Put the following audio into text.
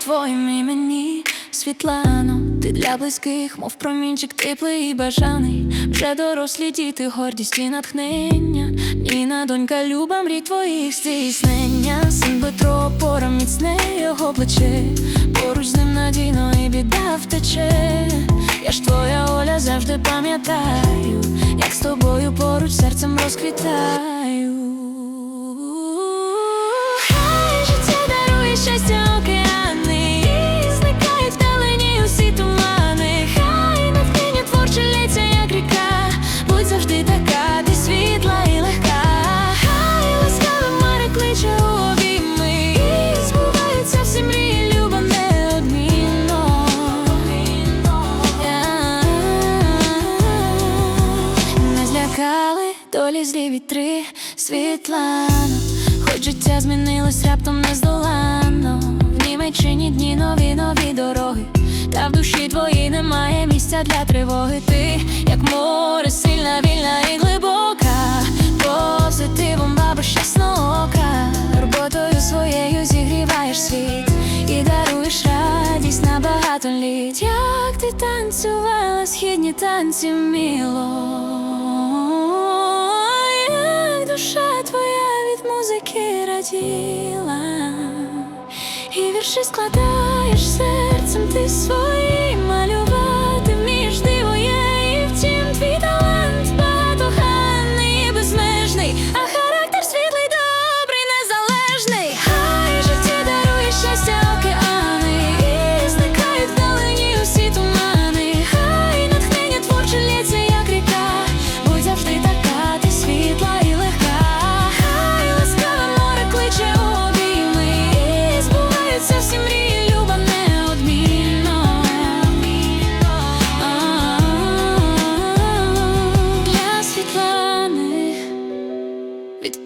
твоїм імені, Світлано, ти для близьких, мов промінчик теплий і бажаний. Вже дорослі діти, гордість і натхнення. Ніна, донька, люба, мрій твоїх здійснення. Син Петро, опора міцне його плече. Поруч з ним надійно і біда втече. Я ж твоя Оля завжди пам'ятаю, як з тобою поруч серцем розквітаю. Долі злі вітри, Світлано, хоч життя змінилось раптом нездоланно. В Німеччині дні нові нові дороги, та в душі твоїй немає місця для тривоги. Ти, як море, сильна, вільна і глибока, позитивом бабу щасного ока, роботою своєю зігріваєш світ і даруєш радість на багато літ. Як ти танцювала східні танці вміло, раділа, і вірші складаєш серцем ти свої від